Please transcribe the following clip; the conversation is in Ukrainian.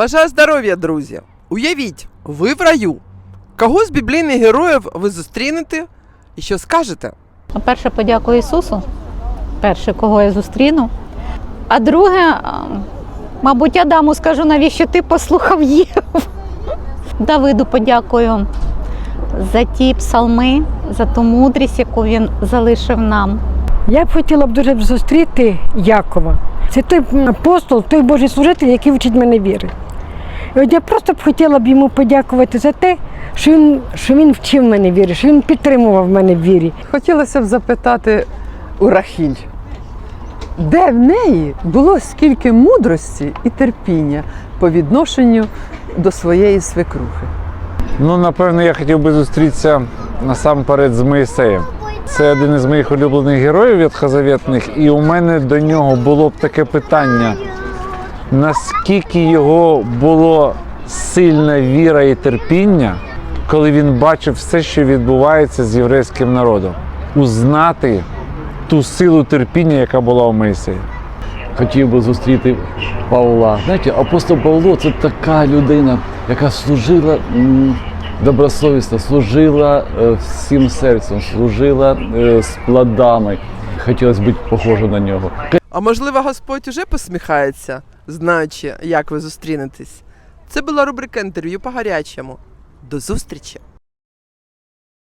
Бажаю здоров'я, друзі! Уявіть, ви в раю. Кого з біблійних героїв ви зустрінете і що скажете? Перше, подякую Ісусу, перше, кого я зустріну. А друге, мабуть, Адаму скажу, навіщо ти послухав Єву. Давиду подякую за ті псалми, за ту мудрість, яку він залишив нам. Я б хотіла б дуже зустріти Якова. Це той апостол, той Божий служитель, який вчить мене віри. От я просто б хотіла б йому подякувати за те, що він, що він вчив мене віри, що він підтримував мене в вірі. Хотілося б запитати у Рахіль, де в неї було скільки мудрості і терпіння по відношенню до своєї свекрухи? Ну, напевно, я хотів би зустрітися насамперед з Моїсеєм. Це один із моїх улюблених героїв ветхозавітних, і у мене до нього було б таке питання: наскільки його було сильна віра і терпіння, коли він бачив все, що відбувається з єврейським народом, узнати ту силу терпіння, яка була у Моїсея. хотів би зустріти Павла. Знаєте, апостол Павло це така людина, яка служила добросовісно, служила е, всім серцем, служила е, з плодами. Хотілося бути похожим на нього. А можливо, Господь уже посміхається, знаючи, як ви зустрінетесь. Це була рубрика інтерв'ю по гарячому. До зустрічі!